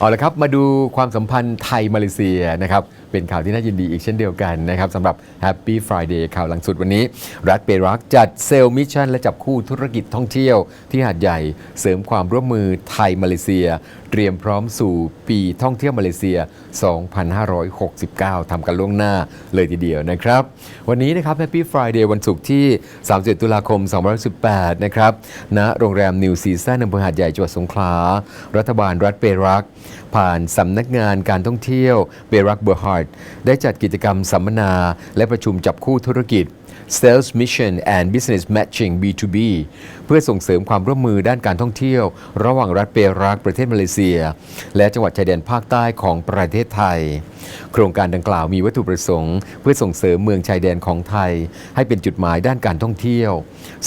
เอาละครับมาดูความสัมพันธ์ไทยมาเลเซียนะครับเป็นข่าวที่น่ายินดีอีกเช่นเดียวกันนะครับสำหรับ Happy Friday ข่าวหลังสุดวันนี้ รัฐเปรักจัดเซลล์มิชชั่นและจับคู่ธุรกิจท่องเที่ยวที่หาดใหญ่เสริมความร่วมมือไทยมาเลเซีย เตรียมพร้อมสู่ปีท่องเที่ยวมาเลเซีย 2569ทำกันล่วงหน้าเลยทีเดียวนะครับ วันนี้นะครับ Happy Friday วันศุกร์ที่ 31 ตุลาคม 2018 นะครับณโรงแรมนิวซีซันอำเภอหาดใหญ่จังหวัดสงขลารัฐบาลรัฐเปรักผ่านสำนักงานการท่องเที่ยวเบรักเบอร์ฮาร์ดได้จัดกิจกรรมสัมมนา และประชุมจับคู่ธุรกิจ Sales Mission and Business Matching B2B เพื่อส่งเสริมความร่วมมือด้านการท่องเที่ยว ระหว่างรัฐเปรักประเทศมาเลเซีย และจังหวัดชายแดนภาคใต้ของประเทศไทย โครงการดังกล่าวมีวัตถุประสงค์ เพื่อส่งเสริมเมืองชายแดนของไทย ให้เป็นจุดหมายด้านการท่องเที่ยว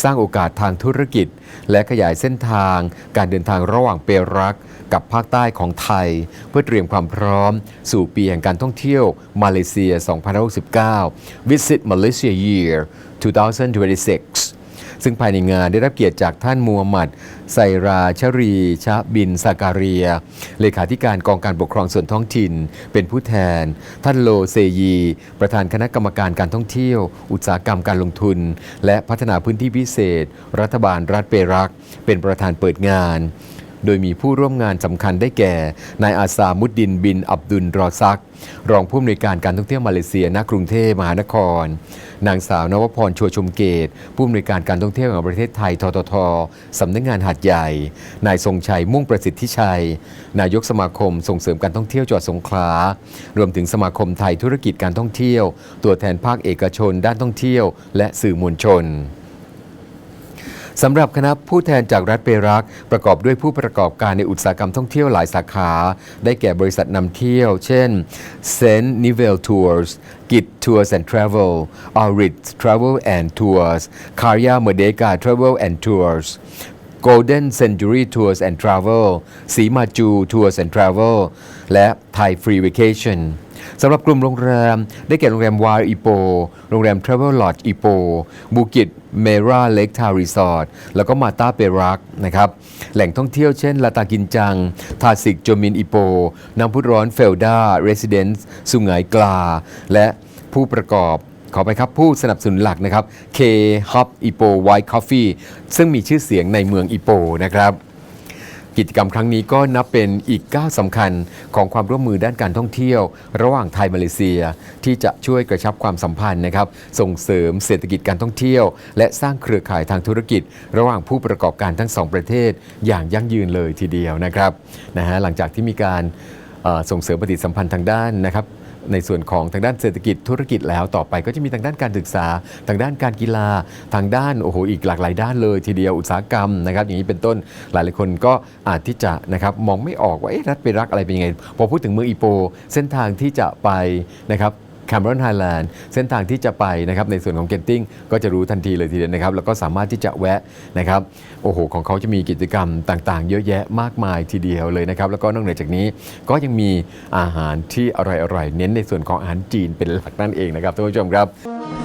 สร้างโอกาสทางธุรกิจ และขยายเส้นทาง การเดินทางระหว่างเปรักกับภาคใต้ของไทย เพื่อเตรียมความพร้อม สู่ปีแห่งการท่องเที่ยวมาเลเซีย 2069 Visit Malaysia Year 2026ซึ่งภายในงานได้รับเกียรติจากท่านมูฮัมหมัด ไซราชรี ชะบินซาการีย เลขาธิการกองการปกครองส่วนท้องถิ่น เป็นผู้แทน ท่านโลเซยี ประธานคณะกรรมการการท่องเที่ยว อุตสาหกรรมการลงทุน และพัฒนาพื้นที่พิเศษ รัฐบาลรัฐเปรัก เป็นประธานเปิดงาน โดยมีผู้ร่วมงานสำคัญได้แก่ นายอาซามุดดินบินอับดุลรอซัก รองผู้อำนวยการการท่องเที่ยวมาเลเซียณกรุงเทพมหานคร นางสาวนวพรชัวชมเกต ผู้อำนวยการการท่องเที่ยวแห่งประเทศไทยทททสำนักงานหาดใหญ่ นายทรงชัยมุ่งประสิทธิชัย นายกสมาคมส่งเสริมการท่องเที่ยวจังหวัดสงขลารวมถึงสมาคมไทยธุรกิจการท่องเที่ยว ตัวแทนภาคเอกชน ด้านท่องเที่ยว และสื่อมวลชน สำหรับคณะผู้แทนจากรัฐเปรัก ประกอบด้วยผู้ประกอบการในอุตสาหกรรมท่องเที่ยวหลายสาขา ได้แก่บริษัทนำเที่ยว เช่น Saint Nivel Tours กิจ Tours and Travel Aurit Travel and Tours Karya Merdeka Travel and Tours Golden Century Tours and Travel สีมาจู Tours and Travel และ Thai Free Vacation สำหรับกลุ่มโรงแรม ได้แก่โรงแรมวาร์อีโป โรงแรม Travel Lodge อีโปบูกิตเมราเล็กทารีสอร์ทแล้วก็มาตาเปรักนะครับ แหล่งท่องเที่ยวเช่น ลาตากินจัง ทาสิกโจมินอีโป น้ำพุร้อนเฟลดาเรสซิเดนซ์สุไหงกลา และผู้ประกอบขอไปครับ ผู้สนับสนุนหลักนะครับ K Hub Ipo White Coffee ซึ่งมีชื่อเสียงในเมืองอีโปนะครับ กิจกรรมครั้งนี้ก็นับเป็นอีกก้าวสำคัญของความร่วมมือด้านการท่องเที่ยว ระหว่างไทยมาเลเซีย ที่จะช่วยกระชับความสัมพันธ์นะครับ ส่งเสริมเศรษฐกิจการท่องเที่ยว และสร้างเครือข่ายทางธุรกิจ ระหว่างผู้ประกอบการทั้งสองประเทศ อย่างยั่งยืนเลยทีเดียวนะครับนะฮะหลังจากที่มีการส่งเสริมปฏิสัมพันธ์ทางด้านนะครับ ในส่วนของทางด้านเศรษฐกิจธุรกิจแล้วต่อไปก็จะมีทางด้านการศึกษา ทางด้านการกีฬา ทางด้านโอ้โหอีกหลากหลายด้านเลยทีเดียวอุตสาหกรรมนะครับอย่างนี้เป็นต้นหลายหลายคนก็อาจที่จะนะครับมองไม่ออกว่าเอ๊ะรัฐไปรักอะไรเป็นยังไงพอพูดถึงเมืองอีโป เส้นทางที่จะไปนะครับ แคม e รอนไฮแลนด์เส้นทางที่จะไปนะครับในส่วนของเกนติ้งก็จะรู้ทันทีเลยทีเดียวนะครับ แล้วก็สามารถที่จะแวะนะครับโอ้โหของเขาจะมีกิจกรรมต่างๆ เยอะแยะมากมายทีเดียวเลยนะครับ แล้วก็นอกเหนือจากนี้ก็ยังมีอาหารที่อร่อยๆเน้นในส่วนของอาหารจีนเป็นหลักนั่นเองนะครับท่านผู้ชมครับ